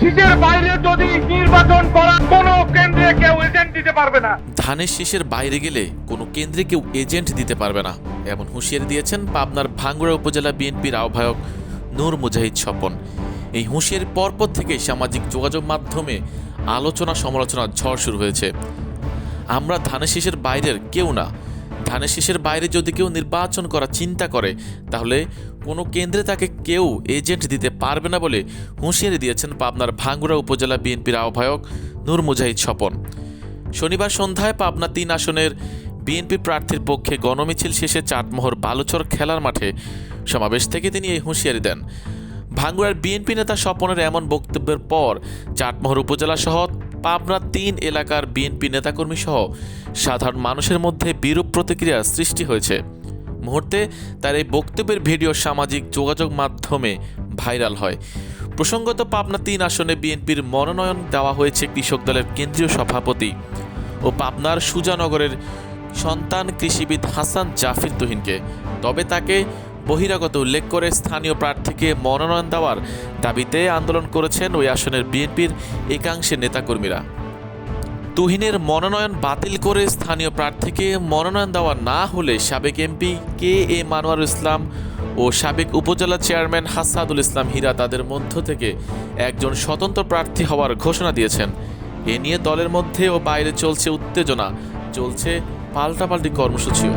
সিটের বাইরে যদি নির্বাচন করা কোনো কেন্দ্রে কেউ এজেন্ট দিতে পারবে না। ধানের শীষের বাইরে গেলে কোনো কেন্দ্রে কেউ এজেন্ট দিতে পারবে না, এমন হুঁশিয়ারি দিয়েছেন পাবনার ভাঙ্গুড়া উপজেলা বিএনপির আহ্বায়ক নূর মুজাহিদ স্বপন। এই হুঁশিয়ারি পরপর থেকে সামাজিক যোগাযোগ মাধ্যমে আলোচনা সমালোচনার ঝড় শুরু হয়েছে। আমরা ধানের শীষের বাইরের কেউ না ধানের শীষের বাইরে যদি কেউ নির্বাচন করার চিন্তা করে, তাহলে কোনো কেন্দ্রে তাকে কেউ এজেন্ট দিতে পারবে না বলে হুঁশিয়ারি দিয়েছেন পাবনার ভাঙ্গুড়া উপজেলা বিএনপির আহ্বায়ক নূর মুজাহিদ স্বপন। শনিবার সন্ধ্যায় পাবনা তিন আসনের বিএনপি প্রার্থীর পক্ষে গণমিছিল শেষে চাটমোহর বালুচর খেলার মাঠে সমাবেশ থেকে তিনি এই হুঁশিয়ারি দেন। ভাঙ্গুড়ার বিএনপি নেতা স্বপনের এমন বক্তব্যের পর চাটমোহর উপজেলা সহ পাবনা তিন এলাকার বিএনপি নেতাকর্মী সহ সাধারণ মানুষের মধ্যে বিরূপ প্রতিক্রিয়ার সৃষ্টি হয়েছে। মুহূর্তে তার এই বক্তব্যের ভিডিও সামাজিক যোগাযোগ মাধ্যমে ভাইরাল হয়। প্রসঙ্গত পাবনা তিন আসনে বিএনপির মনোনয়ন দেওয়া হয়েছে কৃষক দলের কেন্দ্রীয় সভাপতি ও পাবনার সুজানগরের সন্তান কৃষিবিদ হাসান জাফির তুহিনকে। তবে তাকে বহিরাগত উল্লেখ করে স্থানীয় প্রার্থীকে মনোনয়ন দেওয়ার দাবিতে আন্দোলন করেছেন ওই আসনের বিএনপির একাংশের নেতাকর্মীরা। তুহিনের মনোনয়ন বাতিল করে স্থানীয় প্রার্থীকে মনোনয়ন দেওয়া না হলে সাবেক এমপি কে এ মানোয়ার ইসলাম ও সাবেক উপজেলা চেয়ারম্যান হাসাদুল ইসলাম হীরা তাদের মধ্য থেকে একজন স্বতন্ত্র প্রার্থী হওয়ার ঘোষণা দিয়েছেন। এ নিয়ে দলের মধ্যে ও বাইরে চলছে উত্তেজনা, চলছে পাল্টাপাল্টি কর্মসূচিও।